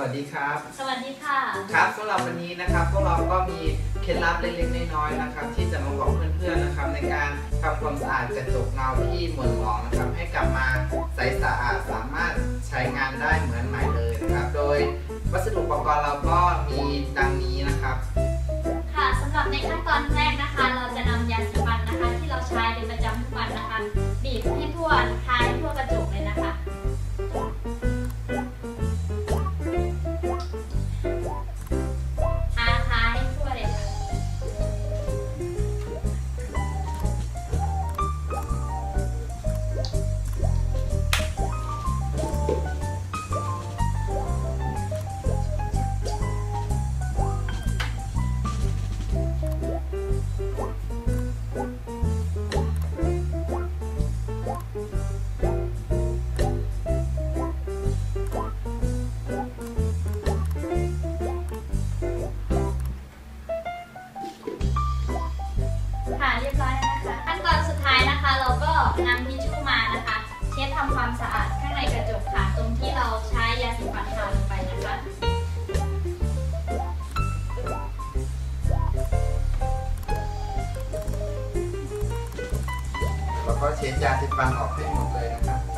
วัสดีครับ สวัสดีค่ะ ครับสำหรับวันนี้นะครับพวกเราก็มีเคล็ดลับเล็กๆน้อยๆนะครับ ที่จะมาบอกเพื่อนๆนะครับ ในการทำความสะอาดกระจกเงาที่หม่นหมองนะครับ ให้กลับมาใสสะอาดสามารถใช้งานได้เหมือนใหม่เลยนะครับ โดยวัสดุอุปกรณ์เราก็มีดังนี้นะครับ ค่ะสำหรับในขั้นตอนแรกนะคะเราจะ ช็ดทำความสะอาดข้างในกระจกค่ะ ตรงที่เราใช้ยาสีฟันทาลงไปนะคะแล้วก็เช็ดยาสีฟันออกให้หมดเลยนะครับ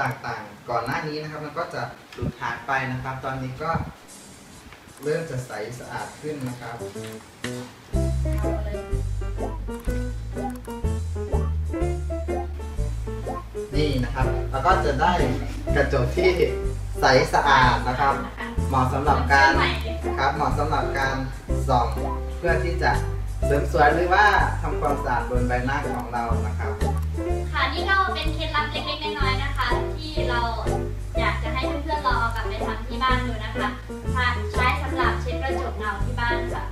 ต่างๆ ก่อนหน้านี้นะครับมันก็จะหลุดหายไปนะครับ ตอนนี้ก็เริ่มจะใสสะอาดขึ้นนะครับนี่นะครับแล้วก็จะได้กระจกที่ใสสะอาดนะครับ เหมาะสำหรับการใหม่เลยค่ะครับเหมาะสำหรับการส่องเพื่อที่จะเสริมสวยหรือว่าทำความสะอาดบนใบหน้าของเรานะครับ นะคะใช้สำหรับเช็ดกระจกเงาที่บ้านค่ะ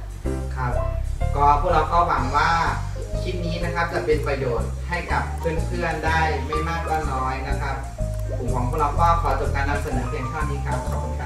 ครับ ก็พวกเราก็หวังว่าคลิปนี้นะครับจะเป็นประโยชน์ให้กับเพื่อนๆได้ไม่มากก็น้อยนะครับกลุ่มของพวกเราก็ขอจบการนำเสนอเพียงเท่านี้ครับขอบคุณ